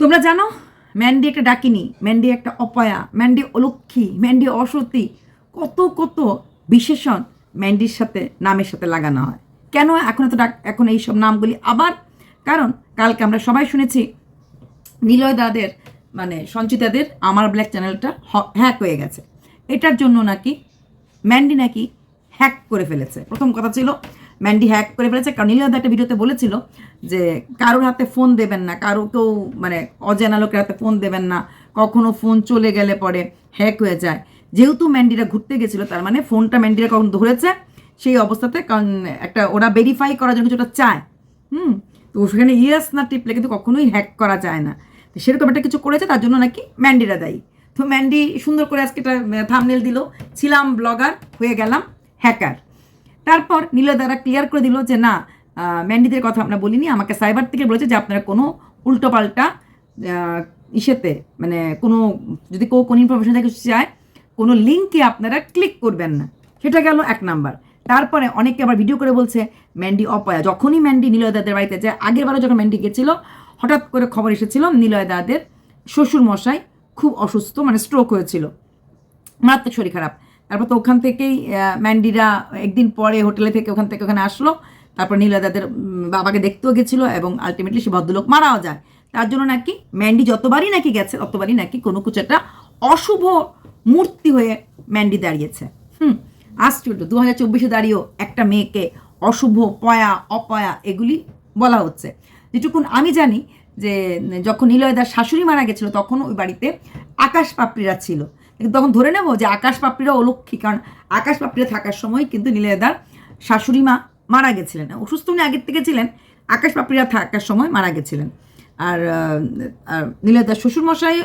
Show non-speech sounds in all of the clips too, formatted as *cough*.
তোমরা জানো, ম্যান্ডি একটা ডাকিনি, ম্যান্ডি একটা অপয়া, ম্যান্ডি অলক্ষী, ম্যান্ডি অসতী, কত কত বিশেষণ ম্যান্ডির সাথে, নামের সাথে লাগানো হয়। কেন এখন এত ডাক এখন এইসব নামগুলি আবার? কারণ কালকে আমরা সবাই শুনেছি, নিলয় দাদের মানে সঞ্চিতাদের আমার ব্ল্যাক চ্যানেলটা হ্যাক হয়ে গেছে। এটার জন্য নাকি ম্যান্ডি নাকি হ্যাক করে ফেলেছে। প্রথম কথা ছিল ম্যান্ডি হ্যাক করে ফেলেছে। কারণ নিলয় দা একটা ভিডিওতে বলেছিল যে, কারোর হাতে ফোন দেবেন না, কারও কেউ মানে অজানা লোকের হাতে ফোন দেবেন না, কখনো ফোন চলে গেলে পরে হ্যাক হয়ে যায়। যেহেতু ম্যান্ডিরা ঘুরতে গেছিল, তার মানে ফোনটা ম্যান্ডিরা কখন ধরেছে, সেই অবস্থাতে কারণ একটা ওরা ভেরিফাই করার জন্য কিছুটা চায়। হুম? তো সেখানে ইয়েস না টিপলে কিন্তু কখনোই হ্যাক করা যায় না। তো সেরকম একটা কিছু করেছে, তার জন্য নাকি ম্যান্ডিরা দায়ী। তো ম্যান্ডি সুন্দর করে আজকে একটা থামনেল দিল। ছিলাম ব্লগার হয়ে গেলাম হ্যাকার তারপর নীলা দ্বারা ক্লিয়ার করে দিল যে, না ম্যান্ডিদের কথা আমরা বলিনি। আমাকে সাইবার থেকে বলেছে যে, আপনারা কোনো উল্টোপাল্টা ইসেতে মানে কোনো, যদি কেউ কোনো ইনফরমেশন থেকে চায়, কোনো লিঙ্কে আপনারা ক্লিক করবেন না। সেটা গেল এক নাম্বার। তারপরে অনেকে আবার ভিডিও করে বলছে ম্যান্ডি অপয়া। যখনই ম্যান্ডি নিলয়দাদের বাড়িতে যায়, আগের বারও যখন ম্যান্ডি গেছিল, হঠাৎ করে খবর এসেছিল নিলয়দাদের শ্বশুর মশাই খুব অসুস্থ মানে স্ট্রোক হয়েছিল। মারাত্মক শরীর খারাপ। তারপর তো ওখান থেকেই ম্যান্ডিরা একদিন পরে হোটেলে থেকে ওখান থেকে ওখানে আসলো। তারপর নীলাদাদের বাবাকে দেখতেও গেছিল এবং আলটিমেটলি সে ভদ্রলোক মারাও যায়। তার জন্য নাকি ম্যান্ডি যতবারই নাকি গেছে, ততবারই নাকি কোনো কিছু একটা অশুভ মূর্তি হয়ে ম্যান্ডি দাঁড়িয়েছে। হুম আশ্চর্য দু হাজার চব্বিশে দাঁড়িয়েও একটা মেয়েকে অশুভ, পয়া, অপয়া এগুলি বলা হচ্ছে। যেটুকুন আমি জানি যে, যখন নিলয়দার শাশুড়ি মারা গেছিল, তখন ওই বাড়িতে আকাশ পাপড়িরা ছিল। তখন ধরে নেব যে আকাশ পাপড়িরা অলক্ষী, কারণ আকাশ পাপড়িরা থাকার সময় কিন্তু নীলেদার শাশুড়ি মা মারা গেছিলেন। অসুস্থ উনি আগের থেকে ছিলেন, আকাশ পাপড়িরা থাকার সময় মারা গেছিলেন। আর নীলদার শ্বশুরমশাই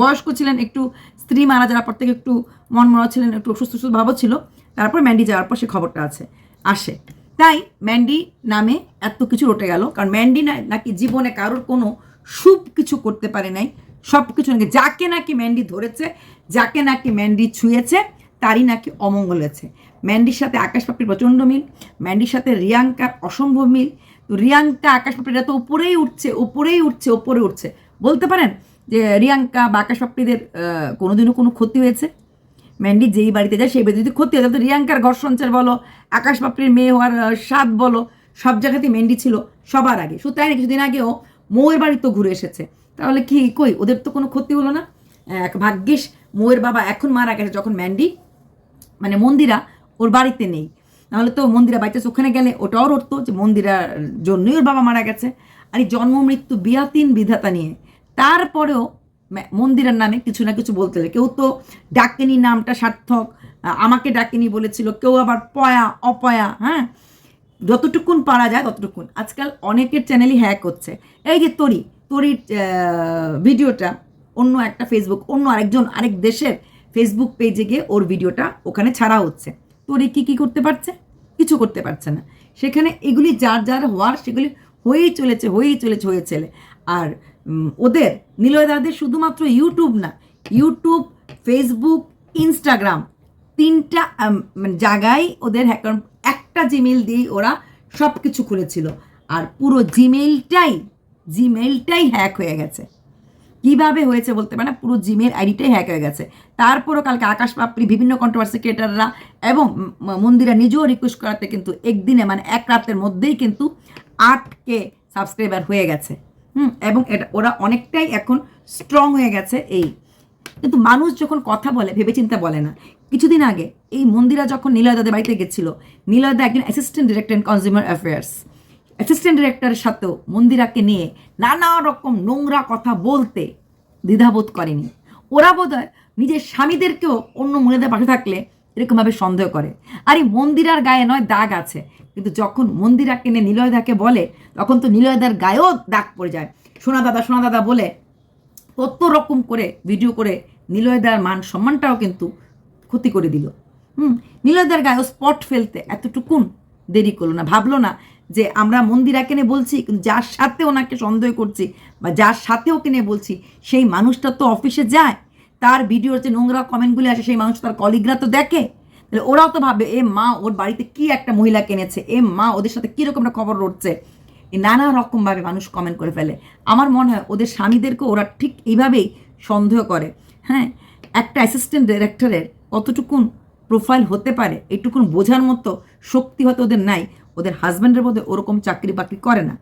বয়স্ক ছিলেন, একটু স্ত্রী মারা যাওয়ার পর থেকে একটু মন মরা ছিলেন, একটু অসুস্থ অসুস্থ ভাবও ছিল। তারপর ম্যান্ডি যাওয়ার পর সে খবরটা আছে, আসে। তাই ম্যান্ডি নামে এত কিছু রটে গেল, কারণ ম্যান্ডি নাকি জীবনে কারোর কোনো শুভ কিছু করতে পারে নাই। সব কিছু নাকি যাকে নাকি ম্যান্ডি ধরেছে, যাকে নাকি ম্যান্ডি ছুঁয়েছে, তারই নাকি অমঙ্গল হয়েছে। ম্যান্ডির সাথে আকাশ পাপড়ির প্রচণ্ড মিল, ম্যান্ডির সাথে রিয়াঙ্কার অসম্ভব মিল। তো রিয়াঙ্কা আকাশ পাপড়িরা তো উপরেই উঠছে উপরেই উঠছে, উপরে উঠছে। বলতে পারেন যে রিয়াঙ্কা বা আকাশ পাপড়িদের কোনোদিনও কোনো ক্ষতি হয়েছে? ম্যান্ডি যেই বাড়িতে যায়, সেই বাড়িতে যদি ক্ষতি হয়, তাহলে রিয়াঙ্কার ঘর সঞ্চার বলো, আকাশ পাপড়ির মেয়ে হওয়ার স্বাদ বলো, সব জায়গাতেই ম্যান্ডি ছিল সবার আগে। না কিছুদিন আগেও মৌয়ের বাড়ি তো ঘুরে এসেছে। তাহলে কি, কই? ওদের তো কোনো ক্ষতি হলো না? এক ভাগ্যিস, মৌয়ের বাবা এখন মারা গেছে যখন ম্যান্ডি মানে মন্দিরা ওর বাড়িতে নেই। নাহলে তো মন্দিরা বাড়িতে ওখানে গেলে, ওটাও রটতো যে মন্দিরার জন্যই ওর বাবা মারা গেছে। আর এই জন্ম, মৃত্যু, বিয়াতিন বিধাতা নিয়ে। তারপরেও মন্দিরের নামে কিছু না কিছু বলতে কেউ তো ডাকেনি নামটা সার্থক, আমাকে ডাকেনি বলেছিল, কেউ আবার পয়া, অপয়া হ্যাঁ? যতটুকুন পারা যায় ততটুকুন। আজকাল অনেকের চ্যানেলই হ্যাক হচ্ছে। এই যে তরি আহ, ভিডিওটা অন্য একটা ফেসবুক অন্য আরেকজন আরেক দেশের ফেসবুক পেজে গিয়ে ওর ভিডিওটা ওখানে ছাড়া হচ্ছে। তরি কি কি করতে পারছে? কিছু করতে পারছে না। সেখানে এগুলি যার যার হওয়ার সেগুলি হয়েই চলেছে হয়েই চলেছে হয়ে চলে। আর ওদের নিলয়দাদের শুধুমাত্র ইউটিউব না ইউটিউব ফেসবুক ইনস্টাগ্রাম তিনটা মানে জায়গায় ওদের একটা জিমেল দিয়েই ওরা সব কিছু খুলেছিল। আর পুরো জিমেলটাই জিমেলটাই হ্যাক হয়ে গেছে। কীভাবে হয়েছে বলতে পারে না, পুরো জিমেল আইডিটাই হ্যাক হয়ে গেছে। তারপরও কালকে আকাশ পাপড়ি, বিভিন্ন কন্ট্রোভার্সি ক্রিয়েটাররা এবং মন্দিরা নিজেও রিকোয়েস্ট করাতে কিন্তু একদিনে মানে এক রাতের মধ্যেই কিন্তু আটকে সাবস্ক্রাইবার হয়ে গেছে। হুম, এবং এটা, ওরা অনেকটাই এখন স্ট্রং হয়ে গেছে এই। কিন্তু মানুষ যখন কথা বলে, ভেবেচিন্তে বলে না। কিছুদিন আগে এই মন্দিরা যখন নীলয়দাদের বাড়িতে গেছিল গেছিল নীলয়দা একজন assistant director in consumer affairs assistant ডিরেক্টরের সাথেও মন্দিরাকে নিয়ে নানা রকম নোংরা কথা বলতে দ্বিধাবোধ করেনি। ওরা বোধ হয় নিজের স্বামীদেরকেও অন্য মহিলাদের পাশে থাকলে এরকমভাবে সন্দেহ করে। আর এই মন্দিরার গায়ে নয়, দাগ আছে। কিন্তু যখন মন্দিরাকে নিয়ে নিলয়দাকে বলে, তখন তো নিলয়দার গায়েও দাগ পড়ে যায়। সোনা দাদা সোনা দাদা বলে কত রকম করে ভিডিও করে নিলয়দার মান সম্মানটাও কিন্তু ক্ষতি করে দিল। হুম, নিলয়দার গায়েও স্পট ফেলতে এতটুকুন দেরি করল না, ভাবলো না যে আমরা মন্দিরাকে নিয়ে বলছি যার সাথে ওনাকে সন্দেহ করছি বা যার সাথে ওকে নিয়ে বলছি, সেই মানুষটা তো অফিসে যায়। তার ভিডিওর যে নোংরা কমেন্টগুলি আসে, সেই মানুষ তার কলিগরা তো দেখে। তাহলে ওরাও তো ভাবে এ মা, ওর বাড়িতে কি একটা মহিলা কিনেছে এ মা, ওদের সাথে কীরকম একটা খবর রটছে? নানা রকমভাবে মানুষ কমেন্ট করে ফেলে। আমার মনে হয় ওদের স্বামীদেরকে ওরা ঠিক এইভাবেই সন্দেহ করে। হ্যাঁ একটা অ্যাসিস্ট্যান্ট ডিরেক্টরের কতটুকুন প্রোফাইল হতে পারে এইটুকুন বোঝার মতো শক্তি হয়তো ওদের নাই। ওদের হাজব্যান্ডের মধ্যে ওরকম চাকরি বাকরি করে না।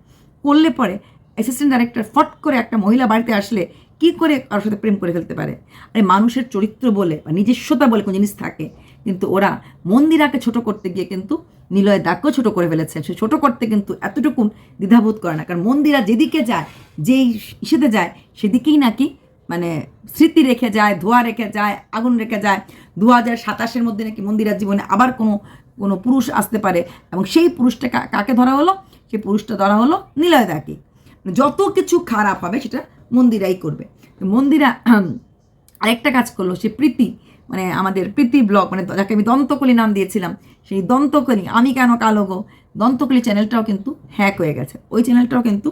করলে পরে অ্যাসিস্ট্যান্ট ডাইরেক্টর ফট করে একটা মহিলা বাড়িতে আসলে কি করে কারোর সাথে প্রেম করে ফেলতে পারে? আরে মানুষের চরিত্র বলে বা নিজস্বতা বলে কোনো জিনিস থাকে। কিন্তু ওরা মন্দিরাকে ছোট করতে গিয়ে কিন্তু নিলয় দাগকেও ছোট করে ফেলেছে। সে ছোট করতে কিন্তু এতটুকুন দ্বিধাবোধ করে না। কারণ মন্দিরা যেদিকে যায়, যেই ইসেতে যায়, সেদিকেই নাকি মানে স্মৃতি রেখে যায়, ধোয়া রেখে যায়, আগুন রেখে যায়। দু হাজার সাতাশের মধ্যে নাকি মন্দিরার জীবনে আবার কোনো কোনো পুরুষ আসতে পারে। এবং সেই পুরুষটা কাকে ধরা হলো? সেই পুরুষটা ধরা হলো নিলয় দাকে যত কিছু খারাপ হবে সেটা মন্দিরাই করবে। মন্দিরা আরেকটা কাজ করল, সে প্রীতি মানে আমাদের প্রীতি ব্লগ মানে যাকে আমি দন্তকলি নাম দিয়েছিলাম, সেই দন্তকলি, আমি কেন কালো গো? দন্তকলি চ্যানেলটাও কিন্তু হ্যাক হয়ে গেছে। ওই চ্যানেলটাও কিন্তু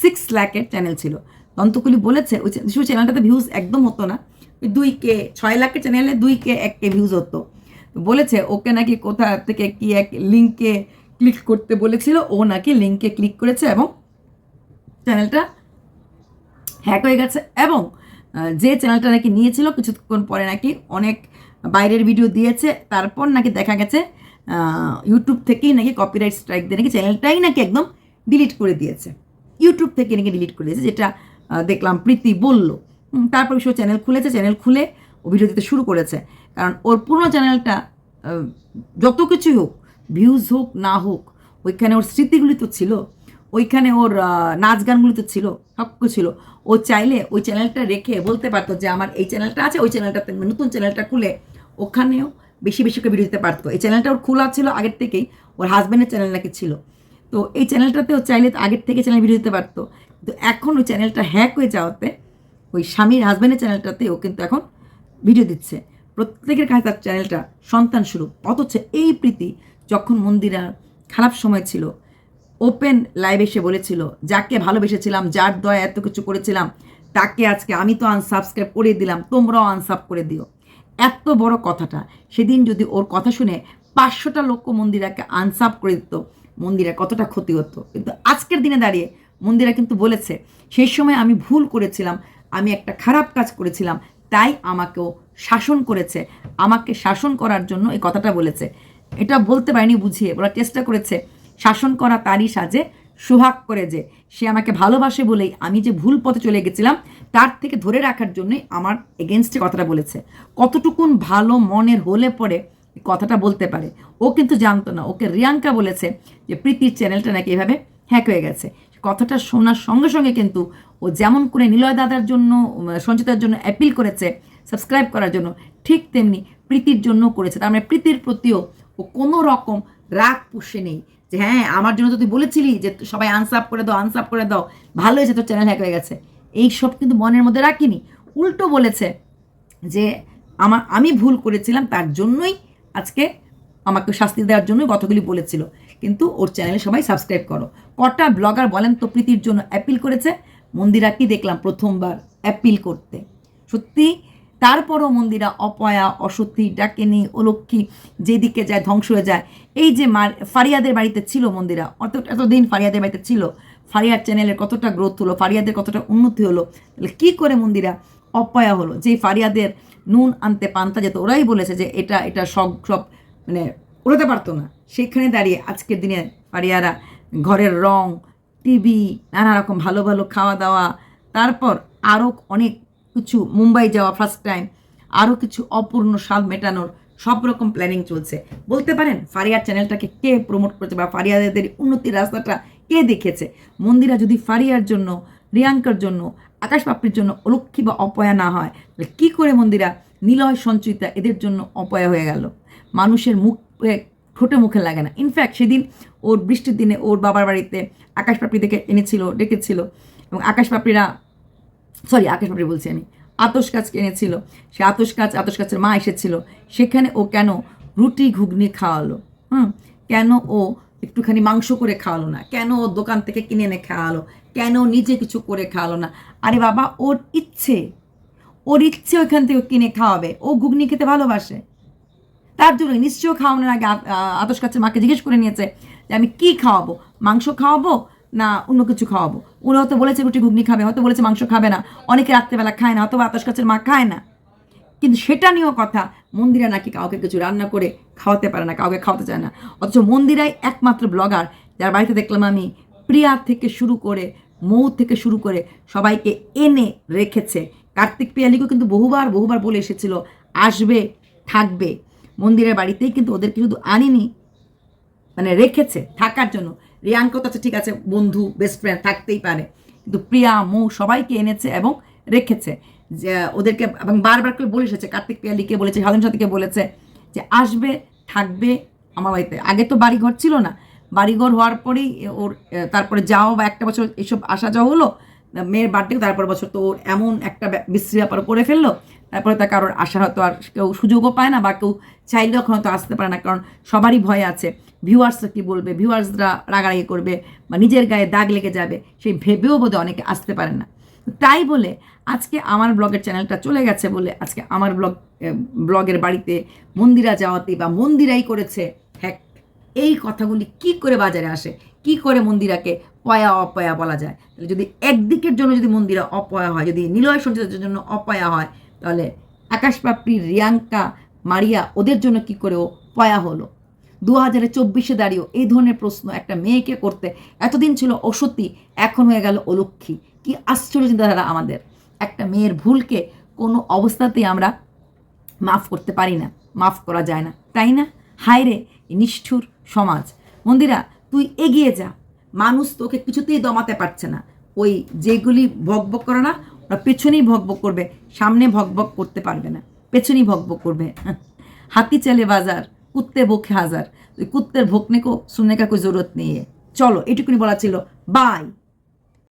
সিক্স ল্যাকের চ্যানেল ছিল। দন্তকলি বলেছে, ওই সেই চ্যানেলটাতে ভিউজ একদম হতো না। দুই কে ছয় লাখের চ্যানেলে দুই কে এক কে ভিউজ হতো। বলেছে, ওকে নাকি কোথা থেকে কি এক লিঙ্কে ক্লিক করতে বলেছিল, ও নাকি লিঙ্কে ক্লিক করেছে এবং চ্যানেলটা হ্যাক হয়ে গেছে এবং যে চ্যানেলটা নাকি নিয়েছিল, কিছুক্ষণ পরে নাকি অনেক বাইরের ভিডিও দিয়েছে, তারপর নাকি দেখা গেছে ইউটিউব থেকেই নাকি কপিরাইট স্ট্রাইক দিয়ে নাকি চ্যানেলটাই নাকি একদম ডিলিট করে দিয়েছে। ইউটিউব থেকে নাকি ডিলিট করে দিয়েছে, যেটা দেখলাম প্রীতি বলল। তারপর সে চ্যানেল খুলেছে চ্যানেল খুলে ও ভিডিও দিতে শুরু করেছে। কারণ ওর পুরনো চ্যানেলটা যত কিছুই হোক ভিউজ হোক, না হোক, ওইখানে ওর স্মৃতিগুলি তো ছিল, ওইখানে ওর নাচ গানগুলি তো ছিল সব কিছু ছিল। ও চাইলে ওই চ্যানেলটা রেখে বলতে পারতো যে আমার এই চ্যানেলটা আছে, ওই চ্যানেলটাতে নতুন চ্যানেলটা খুলে ওখানেও বেশি বেশি করে ভিডিও দিতে পারতো। এই চ্যানেলটা ওর খোলা ছিল, আগের থেকেই ওর হাজব্যান্ডের চ্যানেল নাকি ছিল। তো এই চ্যানেলটাতেও চাইলে আগের থেকে চ্যানেল ভিডিও দিতে পারতো। কিন্তু এখন ওই চ্যানেলটা হ্যাক হয়ে যাওয়াতে ওই স্বামীর হাজব্যান্ডের চ্যানেলটাতে ও কিন্তু এখন ভিডিও দিচ্ছে। প্রত্যেকের কাছে তার চ্যানেলটা সন্তান শুরু অথচ এই প্রীতি যখন মন্দিরার খারাপ সময় ছিল ওপেন লাইভ এসে বলেছিল, যাকে ভালোবেসেছিলাম, যার দয়া এত কিছু করেছিলাম, তাকে আজকে আমি তো আনসাবস্ক্রাইব করে দিলাম, তোমরাও আনসাব করে দিও। এত বড় কথাটা। সেদিন যদি ওর কথা শুনে পাঁচশোটা লোক মন্দিরাকে আনসাব করে দিত, মন্দিরের কতটা ক্ষতি হতো। কিন্তু আজকের দিনে দাঁড়িয়ে মন্দিরা কিন্তু বলেছে, সেই সময় আমি ভুল করেছিলাম আমি একটা খারাপ কাজ করেছিলাম, তাই আমাকেও শাসন করেছে। আমাকে শাসন করার জন্য এই কথাটা বলেছে। এটা বলতে পারিনি, বুঝিয়ে। বলার চেষ্টা করেছে শাসন করা তারই সাজে, সোহাগ করে যে, সে আমাকে ভালোবাসে বলেই আমি যে ভুল পথে চলে গেছিলাম, তার থেকে ধরে রাখার জন্যই আমার এগেনস্টে কথাটা বলেছে। কতটুকুন ভালো মনের হলে পরে কথাটা বলতে পারে। ও কিন্তু জানতো না। ওকে রিয়াঙ্কা বলেছে যে, প্রীতির চ্যানেলটা নাকি এভাবে হ্যাক হয়ে গেছে। কথাটা শোনার সঙ্গে সঙ্গে কিন্তু ও যেমন করে নিলয় দাদার জন্য সঞ্চিতার জন্য অ্যাপিল করেছে সাবস্ক্রাইব করার জন্য, ঠিক তেমনি প্রীতির জন্য করেছে। তার মানে প্রীতির প্রতিও ও কোনো রকম রাগ পুষে নেই যে হ্যাঁ আমার জন্য তো তুই বলেছিলি যে, সবাই আনসাপ করে দাও আনসাপ করে দাও, ভালো হয়েছে তোর চ্যানেল হ্যাক হয়ে গেছে। এই সব কিন্তু মনের মধ্যে রাখিনি। উল্টো বলেছে যে, আমার, আমি ভুল করেছিলাম, তার জন্যই আজকে আমাকে শাস্তি দেওয়ার জন্য কথাগুলি বলেছিল। কিন্তু ওর চ্যানেলে সবাই সাবস্ক্রাইব করো। কটা ব্লগার বলেন তো প্রীতির জন্য অ্যাপিল করেছে? মন্দিরা কি দেখলাম প্রথমবার অ্যাপিল করতে? সত্যি? তারপরও মন্দিরা অপয়া, অসত্যি, ডাকেনি, অলক্ষী, যেদিকে যায় ধ্বংস হয়ে যায়। এই যে মার, ফারিয়াদের বাড়িতে ছিল মন্দিরা অত এতদিন ফারিয়াদের বাড়িতে ছিল। ফারিয়ার চ্যানেলের কতটা গ্রোথ হলো, ফারিয়াদের কতটা উন্নতি হলো, তাহলে কী করে মন্দিরা অপয়া হলো? যেই ফারিয়াদের নুন আনতে পান্তা যেত, ওরাই বলেছে যে এটা এটা সব সব মানে ওড়াতে পারতো না। সেখানে দাঁড়িয়ে আজকের দিনে ফারিয়ারা ঘরের রং, টিভি, নানা রকম ভালো ভালো খাওয়া দাওয়া, তারপর আরও অনেক কিছু মুম্বাই যাওয়া ফার্স্ট টাইম আরও কিছু অপূর্ণ স্বাদ মেটানোর সব রকম প্ল্যানিং চলছে। বলতে পারেন ফারিয়ার চ্যানেলটাকে কে প্রমোট করেছে বা ফারিয়াদের উন্নতির রাস্তাটা কে দেখেছে? মন্দিরা যদি ফারিয়ার জন্য, রিয়াঙ্কার জন্য, আকাশ পাপড়ির জন্য অলক্ষী বা অপয়া না হয়, তাহলে কী করে মন্দিরা নিলয় সঞ্চয়িতা এদের জন্য অপয়া হয়ে গেল। মানুষের মুখ ঠোঁটে মুখে লাগে না। ইনফ্যাক্ট সেদিন ওর বৃষ্টির দিনে ওর বাবার বাড়িতে আকাশ পাপড়ি থেকে এনেছিল, ডেকেছিল এবং আকাশ পাপড়িরা সরি আকাশ পাপড়ি বলছি আমি, আতস গাছ কিনেছিল সে আতস গাছ, আতস গাছের মা এসেছিল। সেখানে ও কেন রুটি ঘুগনি খাওয়ালো? হুম? কেন ও একটুখানি মাংস করে খাওয়ালো না? কেন ও দোকান থেকে কিনে এনে খাওয়ালো? কেন নিজে কিছু করে খাওয়ালো না? আরে বাবা, ওর ইচ্ছে ওর ইচ্ছে ওইখান থেকে কিনে খাওয়াবে। ও ঘুগনি খেতে ভালোবাসে। তার জন্য নিশ্চয় খাওয়ানোর আগে আতস কাছের মাকে জিজ্ঞেস করে নিয়েছে যে, আমি কি খাওয়াবো? মাংস খাওয়াবো না অন্য কিছু খাওয়াবো? উনি হয়তো বলেছে রুটি ঘুগনি খাবে, হয়তো বলেছে মাংস খাবে না। অনেকে রাত্রেবেলা খায় না, হয়তো বাতাস কাছের মা খায় না। কিন্তু সেটা নিয়েও কথা, মন্দিরা নাকি কাউকে কিছু রান্না করে খাওয়াতে পারে না, কাউকে খাওয়াতে চায় না। অথচ মন্দিরাই একমাত্র ব্লগার, যার বাড়িতে দেখলাম আমি প্রিয়া থেকে শুরু করে, মৌ থেকে শুরু করে সবাইকে এনে রেখেছে। কার্তিক পিয়ালিকেও কিন্তু বহুবার বহুবার বলে এসেছিল, আসবে, থাকবে। মন্দিরের বাড়িতেই কিন্তু ওদেরকে শুধু আনিনি মানে রেখেছে থাকার জন্য। রিয়াঙ্ক তো ঠিক আছে, বন্ধু বেস্ট ফ্রেন্ড থাকতেই পারে। কিন্তু প্রিয়া, মৌ সবাইকে এনেছে এবং রেখেছে। যে, ওদেরকে এবং বারবার করে বলে এসেছে, কার্তিক পিয়ালিকে বলেছে সাধন সাথীকে বলেছে যে, আসবে, থাকবে আমার বাড়িতে। আগে তো বাড়িঘর ছিল না। বাড়িঘর হওয়ার পরেই ওর তারপরে যাও বা একটা বছর এসব আসা যাওয়া হলো। মেয়ের বার্থডে তারপর বছর তো এমন একটা বিশ্রী ব্যাপার করে ফেলল। তারপরে তার কারোর আসার হয়তো আর কেউ সুযোগও পায় না বা কেউ চাইলেও এখন হয়তো আসতে পারে না, কারণ সবারই ভয় আছে। ভিউয়ার্সরা কী বলবে? ভিউয়ার্সরা রাগারাগি করবে বা নিজের গায়ে দাগ লেগে যাবে, সেই ভেবেও বোধহয় অনেকে আসতে পারে না। তাই বলে আজকে আমার ব্লগের চ্যানেলটা চলে গেছে বলে আজকে আমার ব্লগ ব্লগের বাড়িতে মন্দিরা যাওয়াতে বা মন্দিরাই করেছে, হ্যাক, এই কথাগুলি কি করে বাজারে আসে? কি করে মন্দিরাকে পয়া অপয়া বলা যায়। তাহলে যদি একদিকের জন্য যদি মন্দিরা অপয়া হয়, যদি নিলয় সঞ্চিতের জন্য অপয়া হয়, তাহলে আকাশপাপড়ি, রিয়াঙ্কা, মারিয়া, ওদের জন্য কি করে ও পয়া হলো? দু হাজারে চব্বিশে দাঁড়িয়েও এই ধরনের প্রশ্ন একটা মেয়েকে করতে এতদিন ছিল অসতী, এখন হয়ে গেল অলক্ষী কি আশ্চর্য চিন্তাধারা আমাদের। একটা মেয়ের ভুলকে কোনো অবস্থাতেই আমরা মাফ করতে পারি না, মাফ করা যায় না। তাই না? হায় রে নিষ্ঠুর সমাজ। মন্দিরা, তুই এগিয়ে যা। মানুষ তোকে কিছুতেই দমাতে পারছে না। ওই যেগুলি ভকভক করে না, ওরা পেছনেই ভকভক করবে, সামনে ভকভক করতে পারবে না। পেছনেই ভকভক করবে। *laughs* হাতি চলে বাজার কুত্তে ভোকে হাজার। ওই কুত্তের ভোকনে কো কা জরুরত নেই। চলো, এটুকুনি বলা ছিল। বাই